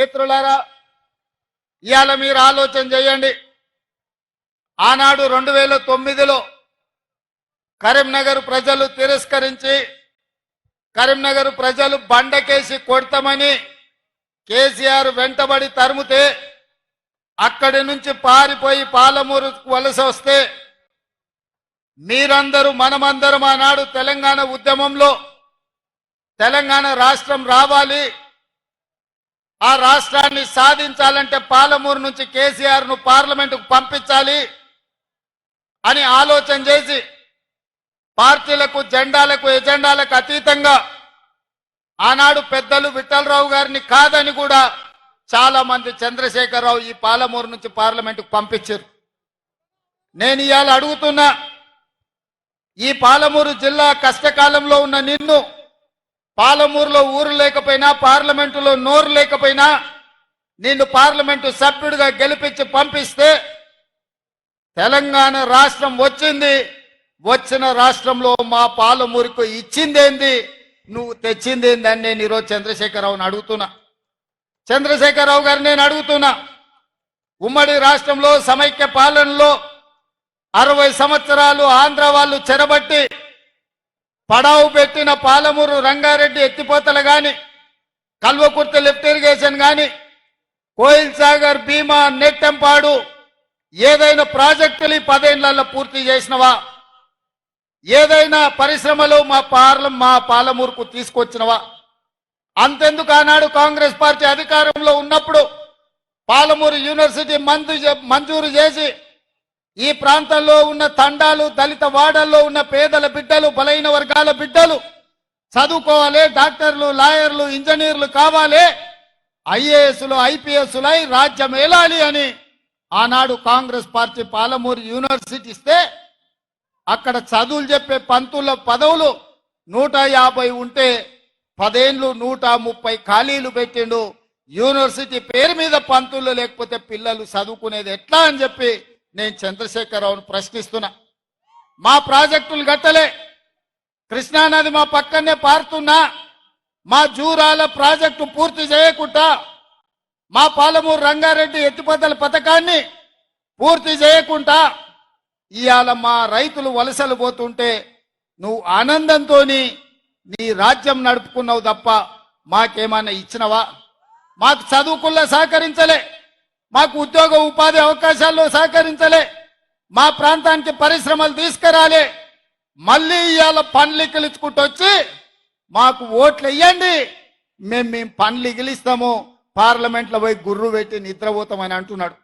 మిత్రులారా ఇవాళ మీరు ఆలోచన చేయండి. ఆనాడు రెండు వేల తొమ్మిదిలో కరీంనగర్ ప్రజలు తిరస్కరించి కరీంనగర్ ప్రజలు బండకేసి కొడతామని కేసీఆర్ వెంటబడి తరుముతే అక్కడి నుంచి పారిపోయి పాలమూరు వలస వస్తే మీరందరూ మనమందరం ఆనాడు తెలంగాణ ఉద్యమంలో తెలంగాణ రాష్ట్రం రావాలి ఆ రాష్ట్రాన్ని సాధించాలంటే పాలమూరు నుంచి కేసీఆర్ను పార్లమెంటుకు పంపించాలి అని ఆలోచన చేసి పార్టీలకు జెండాలకు ఎజెండాలకు అతీతంగా ఆనాడు పెద్దలు విఠలరావు గారిని కాదని కూడా చాలా మంది చంద్రశేఖరరావు ఈ పాలమూరు నుంచి పార్లమెంటుకు పంపించారు. నేను ఇవాళ అడుగుతున్నా ఈ పాలమూరు జిల్లా కష్టకాలంలో ఉన్న నిన్ను పాలమూరులో ఊరు లేకపోయినా పార్లమెంటులో నోరు లేకపోయినా నిన్ను పార్లమెంటు సభ్యుడిగా గెలిపించి పంపిస్తే తెలంగాణ రాష్ట్రం వచ్చింది. వచ్చిన రాష్ట్రంలో మా పాలమూరుకు ఇచ్చిందేంది? నువ్వు తెచ్చిందేంది అని నేను ఈరోజు చంద్రశేఖరరావుని అడుగుతున్నా. చంద్రశేఖరరావు గారు నేను అడుగుతున్నా. ఉమ్మడి రాష్ట్రంలో సమైక్య పాలనలో అరవై సంవత్సరాలు ఆంధ్ర వాళ్ళు చెరబట్టి పడావు పెట్టిన పాలమూరు రంగారెడ్డి ఎత్తిపోతలు గాని కల్వకుర్తి లిఫ్ట్ ఇరిగేషన్ కానీ కోయిల్ సాగర్ భీమా నెట్టెంపాడు ఏదైనా ప్రాజెక్టులు ఈ పదేళ్ళలో పూర్తి చేసినవా? ఏదైనా పరిశ్రమలు మా పార్ల మా పాలమూరుకు తీసుకొచ్చినవా? అంతెందుకు ఆనాడు కాంగ్రెస్ పార్టీ అధికారంలో ఉన్నప్పుడు పాలమూరు యూనివర్సిటీ మంజు మంజూరు చేసి ఈ ప్రాంతంలో ఉన్న తండాలు దళిత వాడల్లో ఉన్న పేదల బిడ్డలు బలైన వర్గాల బిడ్డలు చదువుకోవాలి డాక్టర్లు లాయర్లు ఇంజనీర్లు కావాలి ఐఏఎస్లు ఐపీఎస్లై రాజ్యం ఏలాలి అని ఆనాడు కాంగ్రెస్ పార్టీ పాలమూరు యూనివర్సిటీ ఇస్తే అక్కడ చదువులు చెప్పే పంతుల పదవులు నూట యాభై ఉంటే పదేండ్లు నూట ముప్పై ఖాళీలు పెట్టిండు. యూనివర్సిటీ పేరు మీద పంతులు లేకపోతే పిల్లలు చదువుకునేది ఎట్లా అని చెప్పి నేను చంద్రశేఖరరావును ప్రశ్నిస్తున్నా. మా ప్రాజెక్టులు గట్టలే కృష్ణానది మా పక్కనే పారుతున్నా. మా జూరాల ప్రాజెక్టు పూర్తి చేయకుండా మా పాలమూరు రంగారెడ్డి ఎత్తిపోతల పథకాన్ని పూర్తి చేయకుండా ఇవాళ మా రైతులు వలసలు పోతుంటే నువ్వు ఆనందంతో నీ రాజ్యం నడుపుకున్నావు తప్ప మాకేమైనా ఇచ్చినవా? మాకు చదువుకుల్లా సహకరించలే. మాకు ఉద్యోగ ఉపాధి అవకాశాల్లో సహకరించలే. మా ప్రాంతానికి పరిశ్రమలు తీసుకురాలే. మళ్ళీ ఇవాళ పండ్లు ఇకిలించుకుంటూ వచ్చి మాకు ఓట్లు ఇవ్వండి మేము మేము పనులు ఇగిలిస్తాము. పార్లమెంట్లో పోయి గుర్రు పెట్టి నిద్రపోతామని అంటున్నాడు.